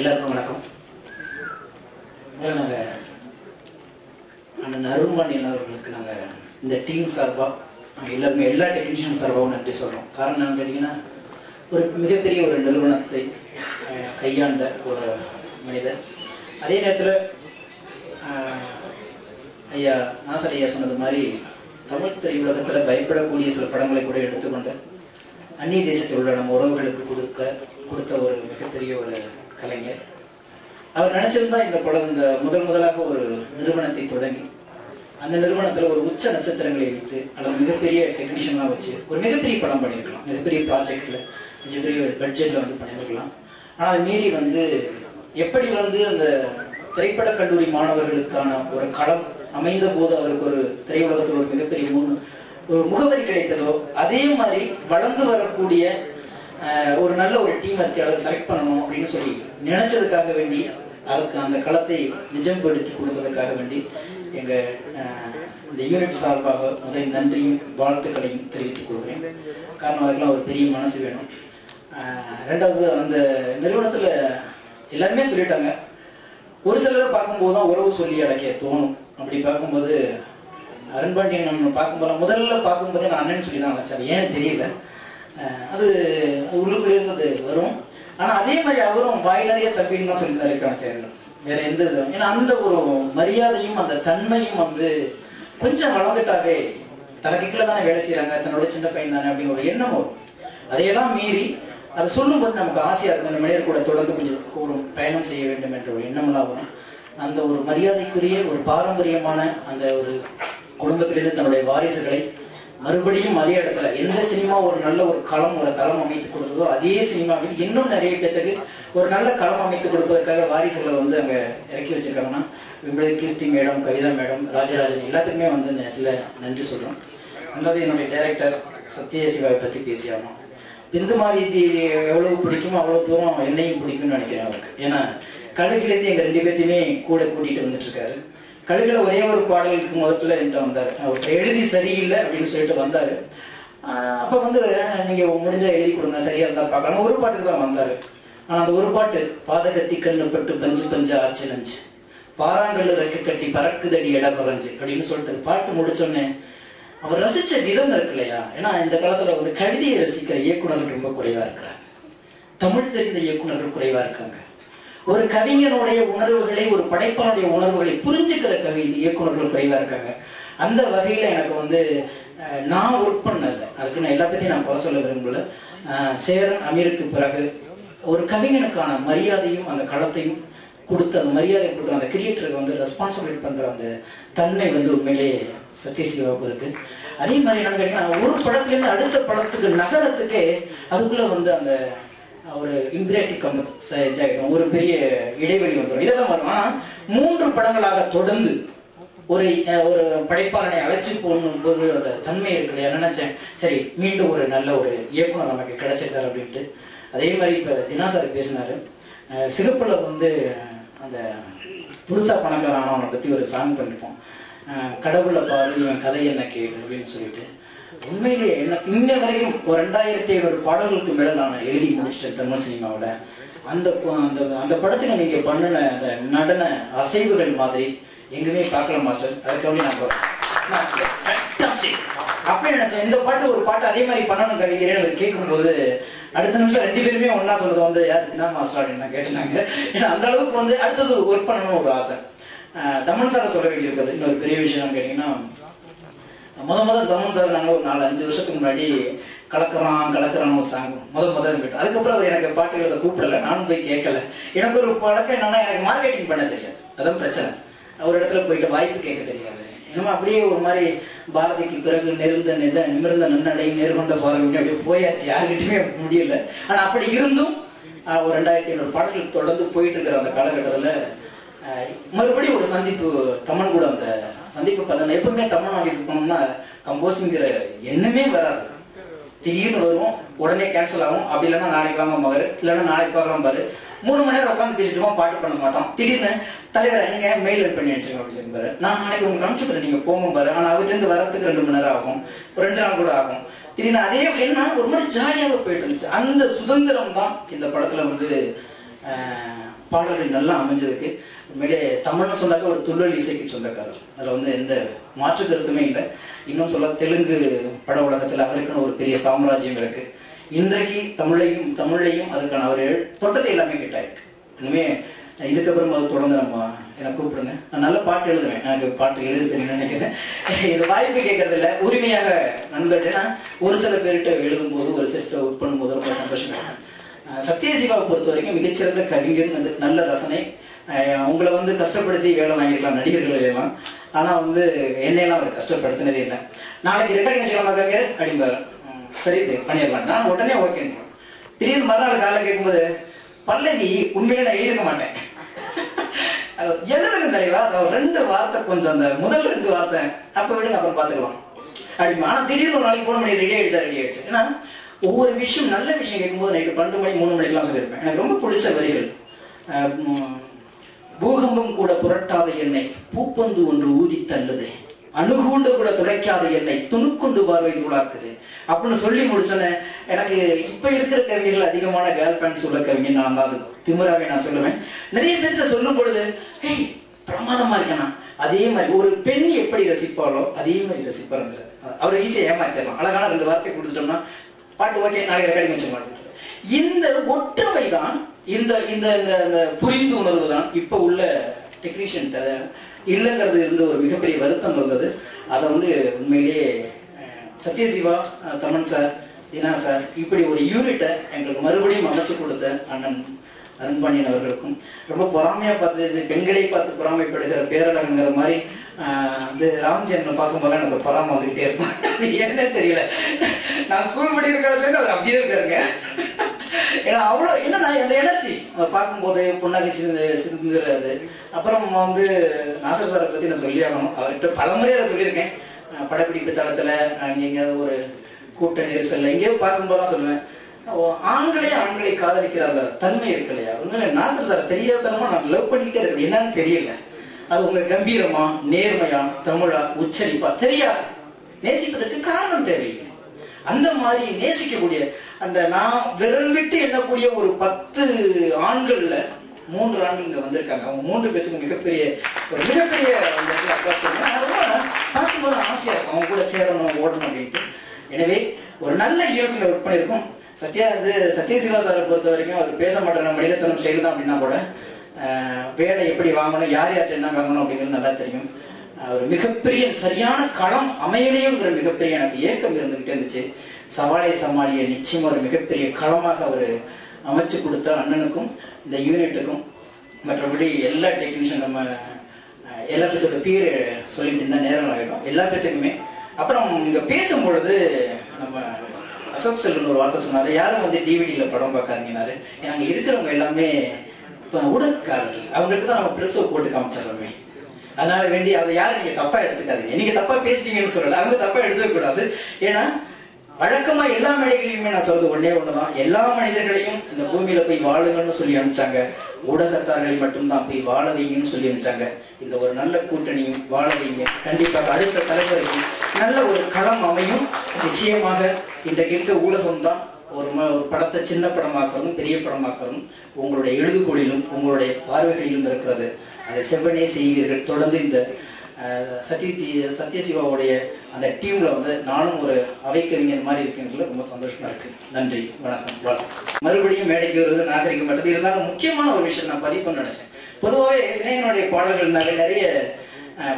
எல்லாருக்கும் வணக்கம். முதல்ல நாங்கள் அண்ணன் அருண்மணியன் அவர்களுக்கு நாங்கள் இந்த டீம் சார்பாக நாங்கள் எல்லாருமே எல்லா டெக்னீஷியன் சார்பாகவும் நன்றி சொல்கிறோம் காரணம் என்னன்னு கேட்டிங்கன்னா ஒரு மிகப்பெரிய ஒரு நிறுவனத்தை கையாண்ட ஒரு மனிதர். அதே நேரத்தில் ஐயா நாசர் ஐயா சொன்னது மாதிரி தமிழ் திரையுலகத்தில் பயப்படக்கூடிய சில படங்களை கூட எடுத்துக்கொண்டு அந்நிய தேசத்தில் உள்ள நம்ம உறவுகளுக்கு கொடுக்க கொடுத்த ஒரு மிகப்பெரிய ஒரு கலைஞர். அவர் நினைச்சிருந்தா இந்த படம் இந்த முதல் முதலாக ஒரு நிறுவனத்தை தொடங்கி அந்த நிறுவனத்தில் ஒரு உச்ச நட்சத்திரங்களை வைத்து அல்லது மிகப்பெரிய டெக்னீஷியன்லாம் வச்சு ஒரு மிகப்பெரிய படம் பண்ணியிருக்கலாம். மிகப்பெரிய ப்ராஜெக்ட்ல மிகப்பெரிய பட்ஜெட்ல வந்து பண்ணியிருக்கலாம். ஆனால் அது மீறி வந்து எப்படி வந்து அந்த திரைப்பட கல்லூரி மாணவர்களுக்கான ஒரு களம் அமைந்த போது அவருக்கு ஒரு திரையுலகத்தில் ஒரு மிகப்பெரிய முன் ஒரு முகவரி கிடைத்ததோ அதே மாதிரி வளர்ந்து வரக்கூடிய ஒரு நல்ல ஒரு டீம் அத்தியாளர் செலக்ட் பண்ணணும் அப்படின்னு சொல்லி நினைச்சதுக்காக வேண்டி அதுக்கு அந்த களத்தை நிஜம்படுத்தி கொடுத்ததுக்காக வேண்டி எங்கள் இந்த யூனிட் சார்பாக முதல் நன்றியும் வாழ்த்துக்களையும் தெரிவித்துக் கொள்கிறேன். காரணம் அதுக்கெல்லாம் ஒரு பெரிய மனசு வேணும். ரெண்டாவது அந்த நிறுவனத்தில் எல்லாருமே சொல்லிட்டாங்க. ஒரு சிலர் பார்க்கும்போது தான் உறவு சொல்லி அடக்க தோணும். அப்படி பார்க்கும்போது அருண்பாண்டியன் நம்ம பார்க்கும்போது முதல்ல பார்க்கும்போதே நான் அண்ணன் சொல்லி தான் நினச்சேன் ஏன்னு தெரியல. அது உள்ளுக்குள்ளே இருந்தது வரும். ஆனால் அதே மாதிரி அவரும் வாய் நிறைய தம்பின்னு தான் சொல்லி தான் இருக்காங்க வேற எந்த இதுவும் ஏன்னா அந்த ஒரு மரியாதையும் அந்த தன்மையும் வந்து கொஞ்சம் வளர்ந்துட்டாவே தனக்கு கீழே தானே வேலை செய்கிறாங்க தன்னோட சின்ன பையன் தானே அப்படிங்கிற ஒரு எண்ணம் வரும். அதையெல்லாம் மீறி அதை சொல்லும்போது நமக்கு ஆசையாக இருக்கும் அந்த மனிதர் கூட தொடர்ந்து கொஞ்சம் கூடும் பயணம் செய்ய வேண்டும் என்ற ஒரு எண்ணமெல்லாம் வரும். அந்த ஒரு மரியாதைக்குரிய ஒரு பாரம்பரியமான அந்த ஒரு குடும்பத்திலிருந்து தன்னுடைய வாரிசுகளை மறுபடியும் அதே இடத்துல எந்த சினிமா ஒரு நல்ல ஒரு களம் ஒரு தளம் அமைத்து கொடுத்ததோ அதே சினிமாவில் இன்னும் நிறைய பேர்த்துக்கு ஒரு நல்ல களம் அமைத்து கொடுப்பதற்காக வாரிசுகளை வந்து அங்கே இறக்கி வச்சிருக்காங்கன்னா விம்பளி கீர்த்தி மேடம் கவிதா மேடம் ராஜராஜன் எல்லாத்துக்குமே வந்து இந்த நேரத்தில் நன்றி சொல்கிறோம் ரெண்டாவது என்னுடைய டைரக்டர் சத்ய சிவாவை பத்தி பேசியாகணும் இந்து தேவி எவ்வளவு பிடிக்குமோ அவ்வளோ தூரம் என்னையும் பிடிக்கும்னு நினைக்கிறேன் அவருக்கு. ஏன்னா கழுகுலேருந்து எங்கள் ரெண்டு பேர்த்தையுமே கூட கூட்டிகிட்டு வந்துட்டுருக்காரு கழுகில் ஒரே ஒரு பாடலுக்கு முதல்ல என்கிட்ட வந்தார். அவர் எழுதி சரியில்லை அப்படின்னு சொல்லிட்டு வந்தார். அப்போ வந்து நீங்கள் முடிஞ்சால் எழுதி கொடுங்க சரியாக இருந்தால் பார்க்கலாம். ஒரு பாட்டுக்கு தான் வந்தார். ஆனால் அந்த ஒரு பாட்டு பாதகத்தி கண்ணு பட்டு பஞ்சு பஞ்சு ஆச்சு நஞ்சு. பாறாங்கல்லு ரெக்க கட்டி பறக்குதடி இட குறைஞ்சு அப்படின்னு சொல்லிட்டு பாட்டு முடிச்சோடனே அவர் ரசித்த விதம் இருக்கு இல்லையா? ஏன்னா இந்த காலத்தில் வந்து கவிதையை ரசிக்கிற இயக்குனர்கள் ரொம்ப குறைவாக இருக்கிறாங்க. தமிழ் தெரிந்த இயக்குனர்கள் குறைவாக இருக்காங்க. ஒரு கவிஞனுடைய உணர்வுகளை ஒரு படைப்பானுடைய உணர்வுகளை புரிஞ்சுக்கிற கவி இயக்குனர்கள் குறைவா இருக்காங்க. அந்த வகையில எனக்கு வந்து நான் ஒர்க் பண்ணல அதுக்கு நான் எல்லா பத்தியும் நான் குறை சொல்ல விரும்பல. சேரன் அமீருக்கு பிறகு ஒரு கவிஞனுக்கான மரியாதையும் அந்த களத்தையும் கொடுத்த அந்த மரியாதை கொடுக்குற அந்த கிரியேட்டருக்கு வந்து ரெஸ்பான்சிபிலிட்டி பண்ற அந்த தன்மை வந்து உண்மையிலேயே சத்யசிவாவுக்கு இருக்கு. அதே மாதிரி என்னன்னு கேட்டீங்கன்னா ஒரு படத்துலேருந்து அடுத்த படத்துக்கு நகரத்துக்கே அதுக்குள்ள வந்து அந்த ஒரு இம்பிரேட்டிவ் கம்பஸ் இதாகிடும். ஒரு பெரிய இடைவெளி வந்துடும் இதெல்லாம் வரும். ஆனால் மூன்று படங்களாக தொடர்ந்து ஒரு அஹ், ஒரு படைப்பாளனை அழைச்சி போகும்போது அந்த தன்மை இருக்கு இல்லையா நினைச்சேன் சரி மீண்டும் ஒரு நல்ல ஒரு இயக்குனர் நமக்கு கிடைச்சிருக்காரு அப்படின்ட்டு. அதே மாதிரி இப்போ தினாசாரி பேசினாரு. அஹ், சிகப்புல வந்து அந்த புதுசா பணக்காரன் ஆனவனை பத்தி ஒரு சாங் பண்ணிப்போம். கடவுளை பாரு இவன் கதை என்ன கேளு அப்படின்னு சொல்லிட்டு உண்மையிலேயே என்ன இன்ன வரைக்கும் ஒரு ரெண்டாயிரத்தி ஐநூறு பாடல்களுக்கு மேல நான் எழுதி முடிச்சிட்டேன் தமிழ் சினிமாவில் அந்த அந்த அந்த படத்துக்கு நீங்க பண்ணின அந்த நடன அசைவுகள் மாதிரி எங்குமே பார்க்கல மாஸ்டர். அதுக்காக நான் போறேன். நினச்சேன் நினைச்சேன். இந்த பாட்டு ஒரு பாட்டு அதே மாதிரி பண்ணணும் கவிக்கிறேன் அவர் கேட்கும்போது அடுத்த நிமிஷம் ரெண்டு பேருமே ஒன்றா சொல்றது வந்து யார் என்ன மாஸ்டர்? அப்படின்னு நான் கேட்டாங்க ஏன்னா அந்த அளவுக்கு வந்து அடுத்தது ஒர்க் பண்ணணும்னு ஒரு ஆசை. தமன் சாரை சொல்ல வேண்டியிருக்கிறது இன்னொரு பெரிய விஷயம் கேட்டீங்கன்னா முத முதல் தமன் சார் நாங்கள் ஒரு நாலு அஞ்சு வருஷத்துக்கு முன்னாடி கலக்குறான் கலக்குறான் ஒரு சாங் முத முதல் கேட்டோம். அதுக்கப்புறம் அவர் எனக்கு பாட்டு எழுத கூப்பிடல. நானும் போய் கேட்கல. எனக்கு ஒரு பழக்கம் என்னன்னா எனக்கு மார்க்கெட்டிங் பண்ண தெரியாது. அதான் பிரச்சனை. ஒரு இடத்துல போயிட்டு வாய்ப்பு கேட்க தெரியாது. என்னமோ அப்படியே ஒரு மாதிரி பாரதிக்கு பிறகு நெருந்த நித நிமிர்ந்த நன்னடை நேர்கொண்ட பார்வை அப்படியே போயாச்சு. யாருக்கிட்டுமே முடியல. ஆனால் அப்படி இருந்தும் ஒரு ரெண்டாயிரத்தி ஐநூறு பாடல்கள் தொடர்ந்து போயிட்டு இருக்கிற அந்த காலகட்டத்தில் சந்திப்பு தமன் கூட அந்த சந்திப்பு பார்த்தா எப்பவுமே தமன் ஆஃபீஸ் போனோம்னா கம்போஸிங்கிற எண்ணமே வராது. திடீர்னு வரும் உடனே கேன்சல் ஆகும். அப்படி இல்லைன்னா நாளைக்கு வாங்க பாரு இல்லைன்னா நாளைக்கு பார்க்கலாம் பாரு. மூணு மணி நேரம் உட்காந்து பேசிட்டு பாட்டு பண்ண மாட்டோம். திடீர்னு தலைவர் நீங்க மெயில் வெயிட் பண்ணி வச்சிருங்க அப்படின்னு பாரு. நான் நாளைக்கு உங்களுக்கு அனுப்பிச்சுக்கிறேன் நீங்க போங்க பாரு. ஆனா அவர்கிட்ட இருந்து வரத்துக்கு ரெண்டு மணி நேரம் ஆகும். ஒரு ரெண்டு நாள் கூட ஆகும். திடீர்னு அதே என்ன ஒரு மாதிரி ஜாலியாக போயிட்டு இருந்துச்சு. அந்த சுதந்திரம் தான் இந்த படத்துல வந்து பாடல்கள் நல்லா அமைஞ்சதுக்கு. உண்மையிலே தமிழ்னு சொன்னாலே ஒரு துள்ளல் இசைக்கு சொந்தக்காரர். அதில் வந்து எந்த மாற்று கருத்துமே இல்லை. இன்னும் சொல்ல தெலுங்கு பட உலகத்தில் அவருக்குன்னு ஒரு பெரிய சாம்ராஜ்யம் இருக்கு. இன்றைக்கு தமிழையும் தமிழையும் அதுக்கான அவர் தொட்டத்தை எல்லாமே கிட்டாயிருக்கு. இனிமே இதுக்கப்புறம் அது தொடர்ந்து நம்ம என்னை கூப்பிடுங்க. நான் நல்ல பாட்டு எழுதுவேன். எனக்கு பாட்டு எழுத தெரியும்னு நினைக்கிறேன். இது வாய்ப்பு கேட்கறது இல்லை. உரிமையாக நண்பர்கிட்ட ஒரு சில பேர்கிட்ட எழுதும் போது ஒரு சில ஒர்க் பண்ணும்போது ரொம்ப சந்தோஷப்படுவேன். சத்யசிவாவை பொறுத்த வரைக்கும் மிகச்சிறந்த கவிஞர் வந்து நல்ல ரசனை. உங்களை வந்து கஷ்டப்படுத்தி வேலை வாங்கியிருக்கலாம் நடிகர்கள் எல்லாம். ஆனா வந்து என்னையெல்லாம் அவர் கஷ்டப்படுத்தினதே இல்லை. நாளைக்கு ரெக்கார்டிங் வச்சுக்கலாமா கவிஞர் அப்படிம்பார். சரி பண்ணிடலாம். நான் உடனே ஓகேங்க திடீர்னு மறுநாள் காலைல கேட்கும்போது பல்லவி உண்மையில நான் எழுதிருக்க மாட்டேன். அது எழுதுங்க தலைவா அது ஒரு ரெண்டு வார்த்தை கொஞ்சம் அந்த முதல் ரெண்டு வார்த்தை. அப்ப விடுங்க அப்புறம் பாத்துக்கலாம் அப்படிமா ஆனா திடீர்னு ஒரு நாளைக்கு போன மணி ரெடி ஆயிடுச்சா ரெடி ஆயிடுச்சு? ஏன்னா ஒவ்வொரு விஷயம் நல்ல விஷயம் கேட்கும்போது நைட்டு பன்னெண்டு மணி மூணு மணிக்கெல்லாம் சொல்லியிருப்பேன் எனக்கு ரொம்ப பிடிச்ச வரிகள். பூகம்பம் கூட புரட்டாத என்னை பூப்பந்து ஒன்று ஊதி தள்ளுது. அணுகூண்டு கூட துடைக்காத என்னை துணுக்குண்டு பார்வை துளாக்குது. அப்படின்னு சொல்லி முடிச்சோன்னே எனக்கு இப்ப இருக்கிற கவிஞர்கள் அதிகமான கேர்ள் பேண்ட்ஸ் உள்ள கவிஞர் நான் தான். அது திமிராவே நான் சொல்லுவேன். நிறைய பேர்த்த சொல்லும் பொழுது ஏய் பிரமாதமா இருக்கேனா? அதே மாதிரி ஒரு பெண் எப்படி ரசிப்பாளோ அதே மாதிரி ரசிப்பாருங்கிறது அவர் ஈஸியாக ஏமாத்திடலாம். அழகான ரெண்டு வார்த்தை கொடுத்துட்டோம்னா பாட்டு ஓகே நாளைக்கு ரெக்கார்டிங் வச்சு பாட்டு இந்த ஒற்றுமை தான் இந்த இந்த இந்த இந்த புரிந்து உணர்வு தான் இப்போ உள்ள டெக்னீஷியன் இல்லைங்கிறது இருந்து ஒரு மிகப்பெரிய வருத்தம் இருந்தது அதை வந்து உண்மையிலேயே சத்யசிவா தமன் சார் தினா சார் இப்படி ஒரு யூனிட்டை எங்களுக்கு மறுபடியும் அமைச்சு கொடுத்த அண்ணன் அருண்பாண்டியன் அவர்களுக்கும் ரொம்ப பொறாமையாக பார்த்து பெண்களை பார்த்து பொறாமைப்படுகிற பேரழகுங்கிற மாதிரி வந்து இது ராம்ஜென்மை பார்க்கும்போது எனக்கு பொறாம வந்துகிட்டே இருப்பான் என்ன தெரியல. நான் ஸ்கூல் படி இருக்கிறதுலேருந்து அவர் அப்படியே இருக்காருங்க. ஏன்னா அவ்வளோ என்ன அந்த எனர்ஜி பார்க்கும்போது புன்னகை சிந்து சிந்துறது அப்புறம் வந்து நாசர் சாரை பற்றி நான் சொல்லி ஆகணும். அவர்கிட்ட பல அதை சொல்லியிருக்கேன். படப்பிடிப்பு தளத்தில் அங்கே எங்கேயாவது ஒரு கூட்ட நெரிசல் எங்கேயோ பார்க்கும்போது தான் சொல்லுவேன். ஓ, ஆண்களே ஆண்களை காதலிக்கிற அந்த தன்மை இருக்கு இல்லையா? நாசர் சார் தெரியாதனமா நான் லவ் பண்ணிக்கிட்டே இருக்கேன். என்னன்னு தெரியல. அது உங்களுக்கு கம்பீரமா நேர்மையா தமிழா உச்சரிப்பா தெரியாது. நேசிப்பதற்கு காரணம் தேவையில்லை. அந்த மாதிரி நேசிக்கக்கூடிய அந்த நான் விரல் விட்டு எண்ணக்கூடிய ஒரு பத்து ஆண்கள்ல மூன்று ஆண்கள் இங்க வந்திருக்காங்க. அவங்க மூன்று பேத்துக்கு மிகப்பெரிய ஒரு மிகப்பெரிய பார்க்கும்போது ஆசையா இருக்கும். அவங்க கூட சேரணும் ஓடணும் அப்படின்ட்டு. எனவே ஒரு நல்ல யூனிட்ல ஒர்க் பண்ணியிருக்கோம். சத்யா வந்து சத்யசிவா சாரை பொறுத்த வரைக்கும் அவர் பேச மாட்டேன் மனிதத்தனம் செயல் தான் அப்படின்னா கூட வேலை எப்படி வாங்கணும் யார் யார்கிட்ட என்ன வாங்கணும் அப்படிங்கிறது நல்லா தெரியும். ஒரு மிகப்பெரிய சரியான களம் அமையலையுங்கிற மிகப்பெரிய எனக்கு ஏக்கம் இருந்துகிட்டே இருந்துச்சு. சவாலை சமாளிய நிச்சயமாக ஒரு மிகப்பெரிய களமாக அவர் அமைச்சு கொடுத்த அண்ணனுக்கும் இந்த யூனிட்டுக்கும் மற்றபடி எல்லா டெக்னீஷியன் நம்ம எல்லா பேர்த்தோட பேர் சொல்லிட்டு இருந்தால் நேரம் ஆகிடும் எல்லா பேர்த்துக்குமே அப்புறம் இங்கே பேசும்பொழுது நம்ம அசோக் செல்வன் ஒரு வார்த்தை சொன்னார் யாரும் வந்து டிவிடியில் படம் பார்க்காதீங்கன்னாரு. நாங்கள் இருக்கிறவங்க எல்லாமே ஊடகக்காரர்கள் அவங்களுக்கு தான் நம்ம ப்ரெஸ்ஸை போட்டு காமிச்சிடறோமே. அதனால வேண்டி அதை யாரும் நீங்க தப்பா எடுத்துக்காதீங்க. நீங்க தப்பா பேசிட்டீங்கன்னு சொல்லல. அவங்க தப்பா எடுத்துக்க கூடாது ஏன்னா வழக்கமா எல்லா மேடைகளிலுமே நான் சொல்றது ஒன்னே ஒண்ணுதான். எல்லா மனிதர்களையும் இந்த பூமியில போய் வாழுங்கன்னு சொல்லி அனுப்பிச்சாங்க. ஊடகத்தார்களை மட்டும்தான் போய் வாழ வைங்கன்னு சொல்லி அனுப்பிச்சாங்க. இந்த ஒரு நல்ல கூட்டணியும் வாழ வைங்க. கண்டிப்பாக அடுத்த தலைமுறைக்கு நல்ல ஒரு களம் அமையும். நிச்சயமாக இன்றைக்கு இருக்க ஊடகம் தான் ஒரு ம- ஒரு படத்தை சின்ன படமாக்குறதும் பெரிய படமாக்குறதும் உங்களுடைய எழுதுகோளிலும் உங்களுடைய பார்வைகளிலும் இருக்கிறது. அதை செவ்வனே செய்வீர்கள். தொடர்ந்து இந்த அஹ், சத்ய சத்யசிவாவுடைய அந்த டீமில் வந்து நானும் ஒரு அவைக்கவிஞர் மாதிரி இருக்கிறதுல ரொம்ப சந்தோஷமாக இருக்குது நன்றி. வணக்கம். வணக்கம் மறுபடியும் மேடைக்கு வருவது நாகரிகம் பட்டது இருந்தாலும் முக்கியமான ஒரு விஷயம் நான் பதிவு பண்ண நினைச்சேன். பொதுவாகவே சிநேகனுடைய பாடல்கள்னாலே நிறைய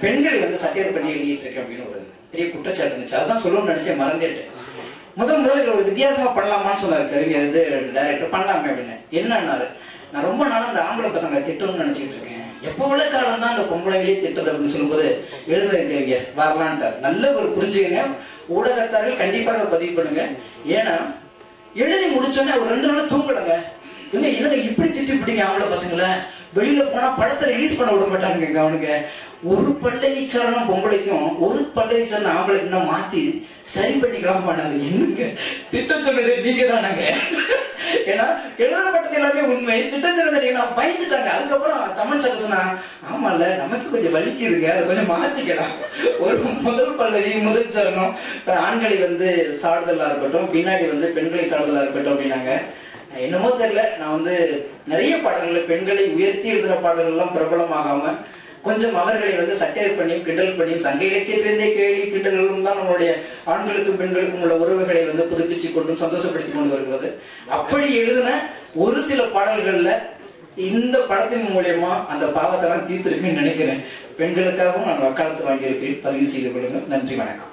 பெண்கள் வந்து சட்டையர் பண்ணி எழுதிட்டு இருக்கு அப்படின்னு ஒரு பெரிய குற்றச்சாட்டு இருந்துச்சு. அதான் சொல்லணும்னு நினைச்சேன் மறந்துட்டு முதல் முதல்ல ஒரு வித்தியாசமா பண்ணலாமான்னு சொன்னாரு கவிஞர் இது டைரக்டர் பண்ணலாமே அப்படின்னு. என்னன்னாரு? நான் ரொம்ப நாள் அந்த ஆம்பளை பசங்க திட்டணும்னு நினைச்சிட்டு இருக்கேன். எப்போ உள்ள காலம் தான் அந்த பொம்பளைங்களே திட்டது அப்படின்னு சொல்லும்போது எழுதுற கவிஞர் வரலான்ட்டார். நல்ல ஒரு புரிஞ்சுக்கங்க. ஊடகத்தார்கள் கண்டிப்பாக பதிவு பண்ணுங்க. ஏன்னா எழுதி முடிச்சோன்னே அவர் ரெண்டு நாள் தூங்கலங்க. இவங்க என்னங்க இப்படி திட்டிப்பிட்டீங்க ஆம்பளை பசங்களை? வெளியில போனா படத்தை ரிலீஸ் பண்ண விட மாட்டானுங்க அவனுங்க. ஒரு பல்லவி சரணம் பொம்பளைக்கும் ஒரு பல்லவி சரணம் ஆம்பளைக்கு இன்னும் மாத்தி சரி பண்ணிக்கலாம் பண்ணாரு என்னங்க? திட்டம் சொன்னது நீங்க தானாங்க? ஏன்னா எழுதப்பட்டது எல்லாமே உண்மை. திட்டம் சொன்னது நான் பயந்துட்டாங்க. அதுக்கப்புறம் தமிழ் சார் சொன்னா ஆமால நமக்கு கொஞ்சம் வலிக்குதுங்க அதை கொஞ்சம் மாத்திக்கலாம். ஒரு முதல் பல்லவி முதல் சரணம். ஆண்களை வந்து சாடுதலா இருக்கட்டும் பின்னாடி வந்து பெண்களை சாடுதலா இருக்கட்டும் அப்படின்னாங்க. என்னமோ தெரியல. நான் வந்து நிறைய பாடல்கள் பெண்களை உயர்த்தி எழுதுற பாடல்கள்லாம் பிரபலமாகாம கொஞ்சம் அவர்களை வந்து சட்டையர் பண்ணியும் கிண்டல் பண்ணியும் சங்க இலக்கியத்திலிருந்தே கேள்வி கிண்டல்களும் தான் நம்மளுடைய ஆண்களுக்கும் பெண்களுக்கும் உள்ள உறவுகளை வந்து புதுப்பிச்சு கொண்டும் சந்தோஷப்படுத்தி கொண்டு வருகிறது. அப்படி எழுதின ஒரு சில பாடல்கள்ல இந்த படத்தின் மூலியமா அந்த பாவத்தை எல்லாம் தீர்த்திருக்குன்னு நினைக்கிறேன். பெண்களுக்காகவும் நான் வக்காலத்து வாங்கியிருக்கிறேன். பதிவு செய்து கொள்ளுங்கள். நன்றி வணக்கம்.